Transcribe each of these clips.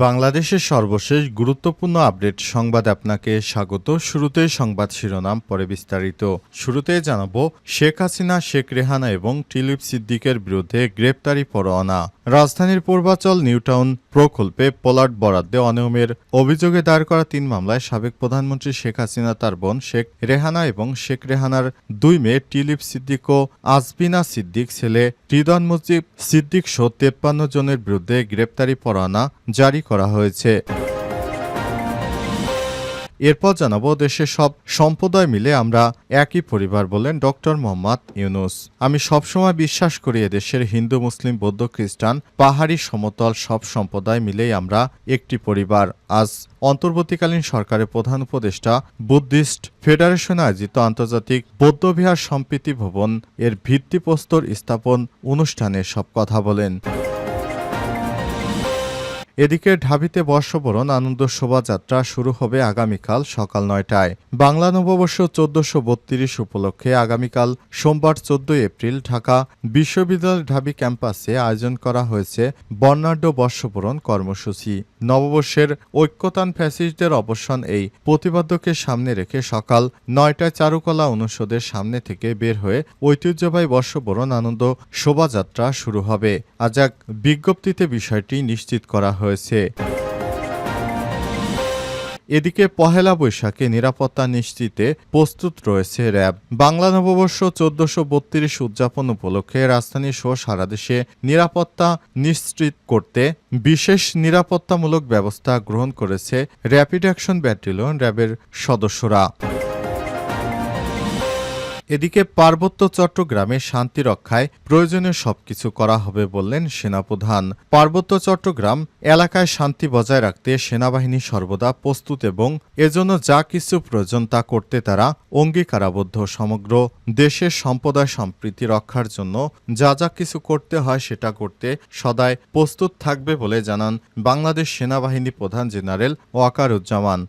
বাংলাদেশের সর্বশেষ গুরুত্বপূর্ণ আপডেট সংবাদ আপনাকে স্বাগত। শুরুতে সংবাদ শিরোনাম, পরে বিস্তারিত। শুরুতে জানাব, শেখ হাসিনা, শেখ রেহানা এবং টিলিপ সিদ্দিকের বিরুদ্ধে গ্রেপ্তারি পরোয়ানা। রাজধানীর পূর্বাচল নিউটাউন প্রকল্পে পোলার্ড বরাদ্দে অনিয়মের অভিযোগে দায়ের করা তিন মামলায় সাবেক প্রধানমন্ত্রী শেখ হাসিনা, তার বোন শেখ রেহানা এবং শেখ রেহানার দুই মেয়ে টিলিপ সিদ্দিক ও আজবিনা সিদ্দিক ছেলে রিদন মুজিব সিদ্দিক সহ তেপ্পান্ন জনের বিরুদ্ধে গ্রেপ্তারি পরোয়ানা জারি করা হয়েছে। এরপর জানাব দেশের সব সম্প্রদায় মিলে আমরা একই পরিবার বলেন ডক্টর মোহাম্মদ ইউনুস। আমি সবসময় বিশ্বাস করি এদেশের হিন্দু, মুসলিম, বৌদ্ধ, খ্রিস্টান পাহাড়ি সমতল সব সম্প্রদায় মিলেই আমরা একটি পরিবার। আজ অন্তর্বর্তীকালীন সরকারের প্রধান উপদেষ্টা বুদ্ধিস্ট ফেডারেশন আয়োজিত আন্তর্জাতিক বৌদ্ধবিহার সম্প্রীতি ভবন এর ভিত্তিপ্রস্তর স্থাপন অনুষ্ঠানে সব কথা বলেন। এদিকে ঢাবিতে বর্ষবরণ, আনন্দ শোভাযাত্রা শুরু হবে আগামীকাল সকাল নয়টায়। বাংলা নববর্ষ চোদ্দশো বত্রিশ উপলক্ষে আগামীকাল সোমবার চোদ্দই এপ্রিল ঢাকা বিশ্ববিদ্যালয় ঢাবি ক্যাম্পাসে আয়োজন করা হয়েছে বর্ণাঢ্য বর্ষবরণ কর্মসূচি। নববর্ষের ঐক্যতান ফ্যাসিস্টদের অবসান এই প্রতিবাদ্যকে সামনে রেখে সকাল নয়টায় চারুকলা অনুষদের সামনে থেকে বের হয়ে ঐতিহ্যবাহী বর্ষবরণ, আনন্দ শোভাযাত্রা শুরু হবে। আজ এক বিজ্ঞপ্তিতে বিষয়টি নিশ্চিত করা হয়েছে। এদিকে পহেলা বৈশাখে নিরাপত্তা নিশ্চিতে প্রস্তুত রয়েছে র্যাব। বাংলা নববর্ষ চোদ্দশো বত্রিশ উদযাপন উপলক্ষে রাজধানী সহ সারা দেশে নিরাপত্তা নিশ্চিত করতে বিশেষ নিরাপত্তামূলক ব্যবস্থা গ্রহণ করেছে র্যাপিড অ্যাকশন ব্যাটালিয়ন র্যাবের সদস্যরা। এদিকে পার্বত্য চট্টগ্রামে শান্তি রক্ষায় প্রয়োজনীয় সবকিছু করা হবে বললেন সেনাপ্রধান। পার্বত্য চট্টগ্রাম এলাকায় শান্তি বজায় রাখতে সেনাবাহিনী সর্বদা প্রস্তুত এবং এজন্য যা কিছু প্রয়োজন তা করতে তারা অঙ্গীকারাবদ্ধ। সমগ্র দেশের সম্প্রদায় সম্প্রীতি রক্ষার জন্য যা যা কিছু করতে হয় সেটা করতে সদায় প্রস্তুত থাকবে বলে জানান বাংলাদেশ সেনাবাহিনী প্রধান জেনারেল ওয়াকারুজ্জামান।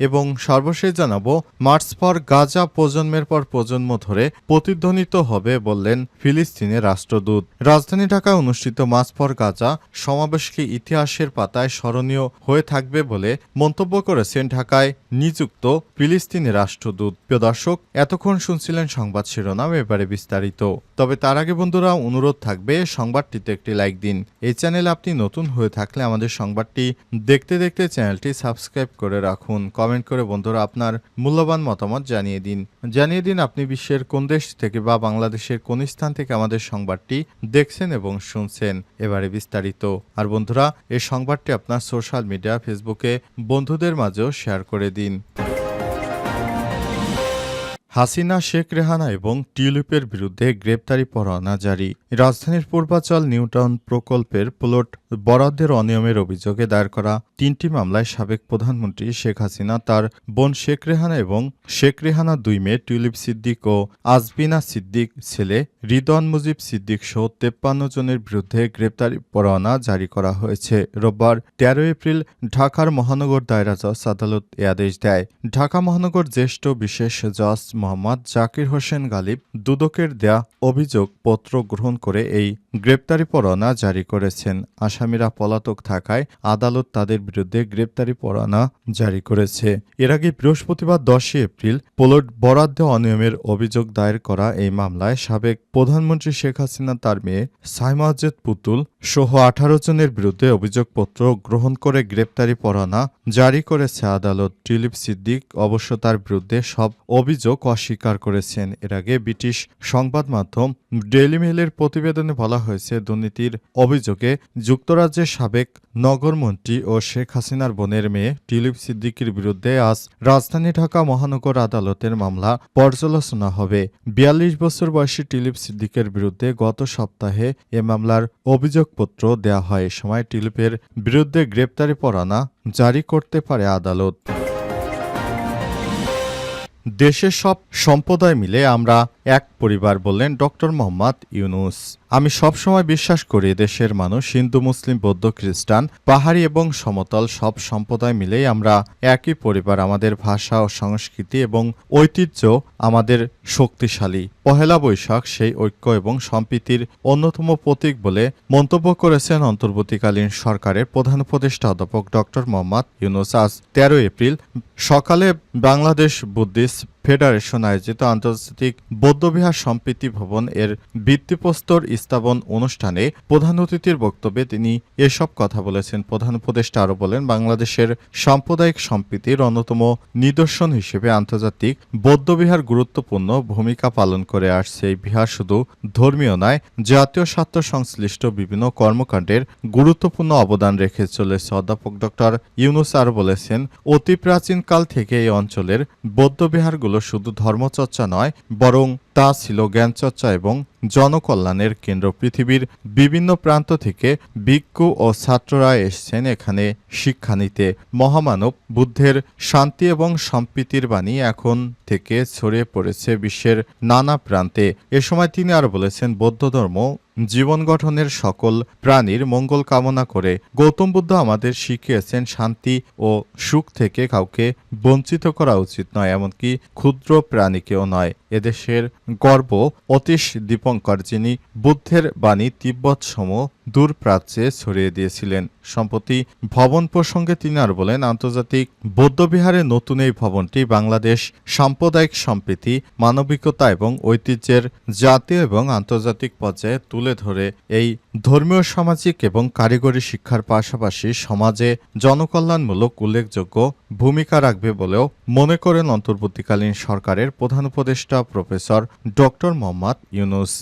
এবং সর্বশেষ জানাব, মার্চ পর গাজা প্রজন্মের পর প্রজন্ম ধরে প্রতিধ্বনিত হবে বললেন ফিলিস্তিনের রাষ্ট্রদূত। রাজধানী ঢাকায় অনুষ্ঠিত মার্চ পর গাজা সমাবেশকে ইতিহাসের পাতায় স্মরণীয় হয়ে থাকবে বলে মন্তব্য করেছেন ঢাকায় নিযুক্ত ফিলিস্তিনের রাষ্ট্রদূত। প্রিয় দর্শক, এতক্ষণ শুনছিলেন সংবাদ শিরোনাম, এবারে বিস্তারিত। তবে তার আগে বন্ধুরা, অনুরোধ থাকবে, সংবাদটিতে একটি লাইক দিন। এই চ্যানেলে আপনি নতুন হয়ে থাকলে আমাদের সংবাদটি দেখতে দেখতে চ্যানেলটি সাবস্ক্রাইব করে রাখুন। কমেন্ট করে, বন্ধুরা, আপনার মূল্যবান মতামত জানিয়ে দিন। জানিয়ে দিন আপনি বিশ্বের কোন দেশ থেকে বা বাংলাদেশের কোন স্থান থেকে আমাদের সংবাদটি দেখছেন এবং শুনছেন। এবারে বিস্তারিত। আর বন্ধুরা, এই সংবাদটি আপনার সোশ্যাল মিডিয়া ফেসবুকে বন্ধুদের মাঝেও শেয়ার করে দিন। হাসিনা, শেখ রেহানা এবং টিউলিপের বিরুদ্ধে গ্রেপ্তারি পরোয়ানা জারি। রাজধানীর পূর্বাচল নিউটাউন প্রকল্পের প্লট বরাদ্দের অনিয়মের অভিযোগে দায়ের করা তিনটি মামলায় সাবেক প্রধানমন্ত্রী শেখ হাসিনা, তার বোন শেখ রেহানা এবং শেখ রেহানা দুই মেয়ে টিউলিপ সিদ্দিক ও আজবিনা সিদ্দিক ছেলে রিদওয়ান মুজিব সিদ্দিক সহ তেপ্পান্ন জনের বিরুদ্ধে গ্রেপ্তারি পরোয়ানা জারি করা হয়েছে। রোববার তেরো এপ্রিল ঢাকার মহানগর দায়রা জজ আদালত এ আদেশ দেয়। ঢাকা মহানগর জ্যেষ্ঠ বিশেষ জজ মোহাম্মদ জাকির হোসেন গালিব দুদকের দেয়া অভিযোগ পত্র গ্রহণ করে এই গ্রেপ্তারি পরোয়ানা জারি করেছেন। আসামিরা পলাতক থাকায় আদালত তাদের বিরুদ্ধে গ্রেপ্তারি পরোয়ানা জারি করেছে। এর আগে বৃহস্পতিবার দশই এপ্রিল পোলট বরাদ্দ অনিয়মের অভিযোগ দায়ের করা এই মামলায় সাবেক প্রধানমন্ত্রী শেখ হাসিনা তার মেয়ে সাইমাজেদ পুতুল সহ আঠারো জনের বিরুদ্ধে অভিযোগপত্র গ্রহণ করে গ্রেপ্তারি পরোয়ানা জারি করেছে আদালত। টিলিপ সিদ্দিক অবশ্য তার বিরুদ্ধে সব অভিযোগ অস্বীকার করেছেন। এর আগে ব্রিটিশ সংবাদ মাধ্যম ডেইলি মেলের প্রতিবেদনে বলা হয়েছে, দুর্নীতির অভিযোগে যুক্তরাজ্যের সাবেক নগরমন্ত্রী ও শেখ হাসিনার বোনের মেয়ে টিলিপ সিদ্দিকির বিরুদ্ধে আজ রাজধানী ঢাকা মহানগর আদালতের মামলা পর্যালোচনা হবে। বিয়াল্লিশ বছর বয়সী টিলিপ সিদ্দিকের বিরুদ্ধে গত সপ্তাহে এ মামলার অভিযোগপত্র দেয়া হয় এ সময় টিলিপের বিরুদ্ধে গ্রেপ্তারি পরানা জারি করতে পারে আদালত। দেশের সব সম্প্রদায় মিলে আমরা এক পরিবার বললেন, ডক্টর মোহাম্মদ ইউনুস, আমি সবসময় বিশ্বাস করি দেশের মানুষ হিন্দু, মুসলিম, বৌদ্ধ, খ্রিস্টান, পাহাড়ি এবং সমতল সব সম্প্রদায় মিলেই আমরা একই পরিবার, আমাদের ভাষা ও সংস্কৃতি এবং ঐতিহ্য আমাদের শক্তিশালী। পহেলা বৈশাখ সেই ঐক্য এবং সম্প্রীতির অন্যতম প্রতীক বলে মন্তব্য করেছেন অন্তর্বর্তীকালীন সরকারের প্রধান উপদেষ্টা অধ্যাপক ডক্টর মোহাম্মদ ইউনুস। আজ তেরো এপ্রিল সকালে বাংলাদেশ বুদ্ধিস্ট ফেডারেশন আয়োজিত আন্তর্জাতিক বৌদ্ধবিহার সম্প্রীতি ভবন এর ভিত্তিপ্রস্তর স্থাপন অনুষ্ঠানে প্রধান অতিথির বক্তব্যে তিনি এসব কথা বলেছেন। প্রধান উপদেষ্টা আরও বলেন, বাংলাদেশের সাম্প্রদায়িক সম্প্রীতির অন্যতম নিদর্শন হিসেবে আন্তর্জাতিক বৌদ্ধবিহার গুরুত্বপূর্ণ ভূমিকা পালন করে আসছে। এই বিহার শুধু ধর্মীয় নয়, জাতীয় স্বার্থ সংশ্লিষ্ট বিভিন্ন কর্মকাণ্ডের গুরুত্বপূর্ণ অবদান রেখে চলেছে। অধ্যাপক ডক্টর ইউনুস আরও বলেছেন, অতি প্রাচীনকাল থেকে এই অঞ্চলের বৌদ্ধবিহারগুলো শুধু ধর্মচর্চা নয়, বরং তা ছিল জ্ঞানচর্চা এবং জনকল্যাণের কেন্দ্র। পৃথিবীর বিভিন্ন প্রান্ত থেকে ভিক্ষু ও ছাত্ররা এসছেন এখানে শিক্ষা নিতে। মহামানব বুদ্ধের শান্তি এবং সম্প্রীতির বাণী এখন থেকে ছড়িয়ে পড়েছে বিশ্বের নানা প্রান্তে। এ সময় তিনি আর বলেছেন, বৌদ্ধ ধর্ম জীবন গঠনের সকল প্রাণীর মঙ্গল কামনা করে গৌতম বুদ্ধ আমাদের শিখিয়েছেন শান্তি ও সুখ থেকে কাউকে বঞ্চিত করা উচিত নয়, এমনকি ক্ষুদ্র প্রাণীকেও নয়। এদেশের গর্ব অতীশ দীপঙ্কর, যিনি বুদ্ধের বাণী তিব্বত সম দূর প্রাচ্যে ছড়িয়ে দিয়েছিলেন। সম্প্রতি ভবন প্রসঙ্গে তিনি আর বলেন, আন্তর্জাতিক বৌদ্ধবিহারে নতুন এই ভবনটি বাংলাদেশ সাম্প্রদায়িক সম্প্রীতি, মানবিকতা এবং ঐতিহ্যের জাতীয় এবং আন্তর্জাতিক পর্যায়ে তুলে ধরে এই ধর্মীয়, সামাজিক এবং কারিগরি শিক্ষার পাশাপাশি সমাজে জনকল্যাণমূলক উল্লেখযোগ্য ভূমিকা রাখবে বলেও মনে করেন অন্তর্বর্তীকালীন সরকারের প্রধান উপদেষ্টা প্রফেসর ডক্টর মোহাম্মদ ইউনুস।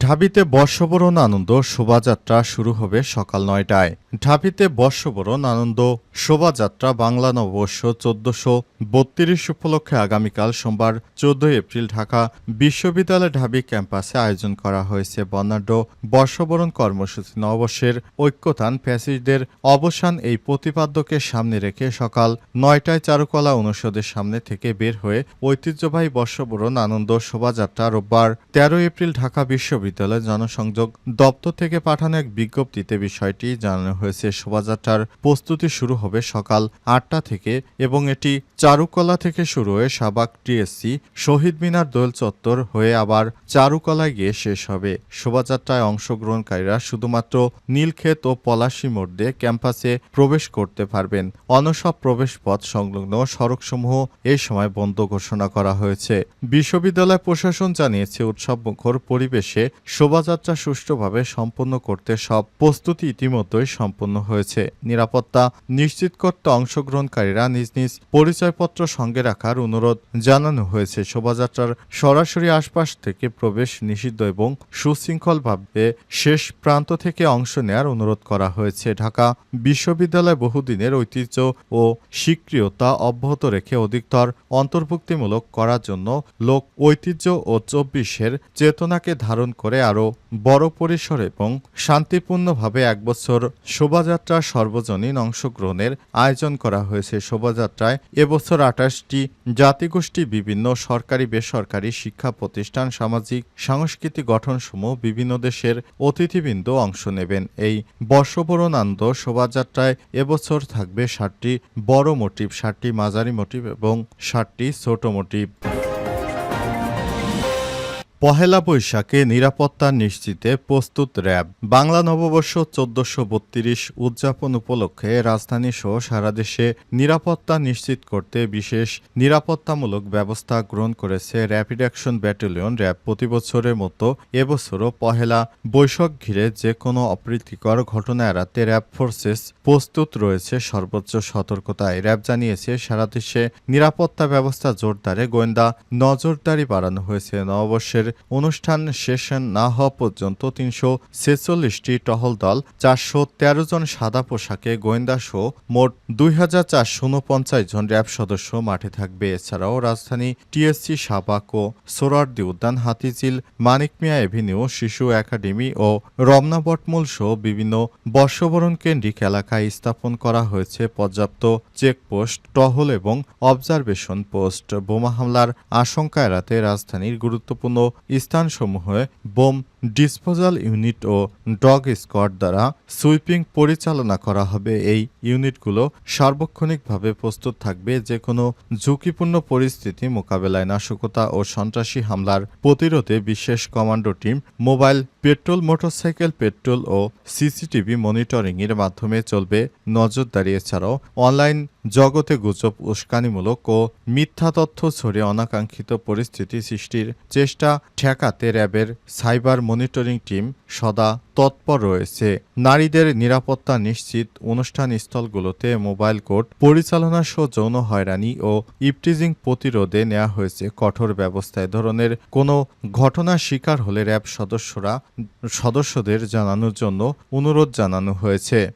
ঢাবিতে বর্ষবরণ আনন্দ শোভাযাত্রা শুরু হবে সকাল নয়টায়। ঢাবিতে বর্ষবরণ, আনন্দ, শোভাযাত্রা, বাংলা নববর্ষ, চোদ্দশো বত্রিশ উপলক্ষে আগামীকাল সোমবার চোদ্দই এপ্রিল ঢাকা বিশ্ববিদ্যালয় ঢাবি ক্যাম্পাসে আয়োজন করা হয়েছে বর্ণাঢ্য বর্ষবরণ কর্মসূচি। নববর্ষের ঐক্যতান প্যাসিজদের অবসান এই প্রতিপাদ্যকে সামনে রেখে সকাল নয়টায় চারুকলা অনুষদের সামনে থেকে বের হয়ে ঐতিহ্যবাহী বর্ষবরণ, আনন্দ, শোভাযাত্রা রোববার তেরো এপ্রিল ঢাকা বিশ্ববিদ্যালয় জনসংযোগ দপ্তর থেকে পাঠানো এক বিজ্ঞপ্তিতে বিষয়টি জানানো হয়েছে। শোভাযাত্রার প্রস্তুতি শুরু হবে সকাল আটটা থেকে এবং এটি চারুকলা থেকে শুরু হয়ে সাবাক টিএসসি, শহীদ মিনার দোল চত্বর হয়ে আবার চারুকলায় গিয়ে শেষ হবে। শোভাযাত্রায় অংশগ্রহণকারীরা শুধুমাত্র নীলক্ষেত ও পলাশী মোড় ক্যাম্পাসে প্রবেশ করতে পারবেন। অন্য সব প্রবেশ পথ সংলগ্ন সড়কসমূহ এই সময় বন্ধ ঘোষণা করা হয়েছে। বিশ্ববিদ্যালয় প্রশাসন জানিয়েছে উৎসবমুখর পরিবেশে শোভাযাত্রা সুষ্ঠুভাবে সম্পন্ন করতে সব প্রস্তুতি ইতিমধ্যেই সম্পন্ন হয়েছে। নিরাপত্তা নিশ্চিত করতে অংশগ্রহণকারীরা নিজ নিজ পরিচয়পত্র সঙ্গে রাখার অনুরোধ জানানো হয়েছে। শোভাযাত্রার সরাসরি আশপাশ থেকে প্রবেশ নিষিদ্ধ এবং সুশৃঙ্খলভাবে শেষ প্রান্ত থেকে অংশ নেয়ার অনুরোধ করা হয়েছে। ঢাকা বিশ্ববিদ্যালয় বহুদিনের ঐতিহ্য ও স্বীক্রিয়তা অব্যাহত রেখে অধিকতর অন্তর্ভুক্তিমূলক করার জন্য লোক ঐতিহ্য ও চব্বিশের চেতনাকে ধারণ করে আরও বড় পরিসর এবং শান্তিপূর্ণভাবে এক বছর শোভাযাত্রা সর্বজনীন অংশগ্রহণের আয়োজন করা হয়েছে শোভাযাত্রায়। এবছর আঠাশটি জাতিগোষ্ঠী, বিভিন্ন সরকারি, বেসরকারি শিক্ষা প্রতিষ্ঠান, সামাজিক, সাংস্কৃতিক গঠনসমূহ বিভিন্ন দেশের অতিথিবৃন্দ অংশ নেবেন। এই বর্ষবরণ আনন্দ শোভাযাত্রায় এবছর থাকবে ষাটটি বড় মোটিভ, ষাটটি মাঝারি মোটিভ এবং ষাটটি ছোট মোটিভ। পহেলা বৈশাখে নিরাপত্তা নিশ্চিতে প্রস্তুত র্যাব। বাংলা নববর্ষ চোদ্দশো বত্রিশ উদযাপন উপলক্ষে রাজধানী সহ সারা দেশে নিরাপত্তা নিশ্চিত করতে বিশেষ নিরাপত্তামূলক ব্যবস্থা গ্রহণ করেছে র্যাপিড অ্যাকশন ব্যাটালিয়ন র্যাব। প্রতি বছরের মতো এবছরও পহেলা বৈশাখ ঘিরে যে কোনো অপ্রীতিকর ঘটনা এড়াতে র্যাব ফোর্সেস প্রস্তুত রয়েছে সর্বোচ্চ সতর্কতায়। র্যাব জানিয়েছে, সারা দেশে নিরাপত্তা ব্যবস্থা জোরদারে, গোয়েন্দা নজরদারি বাড়ানো হয়েছে। নববর্ষের অনুষ্ঠান শেষ না হওয়া পর্যন্ত তিনশো ছেচল্লিশটি টহল দল, চারশো তেরো জন সাদা পোশাকে গোয়েন্দা সহ মোট দুই হাজার চারশো উনপঞ্চাশ জন র্যাব সদস্য মাঠে থাকবে। এছাড়াও রাজধানী টিএসসি সাবাক ও সোরারদি উদ্যান, হাতিঝিল, মানিক মিয়া এভিনিউ, শিশু একাডেমি ও রমনা বটমূল সহ বিভিন্ন বর্ষবরণ কেন্দ্রিক এলাকায় স্থাপন করা হয়েছে পর্যাপ্ত চেকপোস্ট, টহল এবং অবজারভেশন পোস্ট। বোমা হামলার আশঙ্কা এড়াতে রাজধানীর গুরুত্বপূর্ণ স্থানসমূহে বোম ডিসপোজাল ইউনিট ও ডগ স্কোয়াড দ্বারা সুইপিং পরিচালনা করা হবে। এই ইউনিটগুলো সার্বক্ষণিকভাবে প্রস্তুত থাকবে। যে কোনো ঝুঁকিপূর্ণ পরিস্থিতি, মোকাবেলায় নাশকতা ও সন্ত্রাসী হামলার প্রতিরোধে বিশেষ commando team, mobile patrol, motorcycle patrol ও সিসিটিভি মনিটরিংয়ের মাধ্যমে চলবে। নজরদারি এছাড়াও অনলাইন জগতে গুজব, উস্কানিমূলক ও মিথ্যা তথ্য ছড়িয়ে অনাকাঙ্ক্ষিত পরিস্থিতি সৃষ্টির চেষ্টা ঠেকাতে র্যাবের সাইবার মনিটরিং টিম সদা তৎপর রয়েছে। নারীদের নিরাপত্তা নিশ্চিত অনুষ্ঠান স্থলগুলোতে মোবাইল কোর্ট পরিচালনা সহ যৌন হয়রানি ও ইপটিজিং প্রতিরোধে নেওয়া হয়েছে। কঠোর ব্যবস্থা এ ধরনের কোনো ঘটনার শিকার হলে র্যাব সদস্যরা, সদস্যদের জানানোর জন্য অনুরোধ জানানো হয়েছে।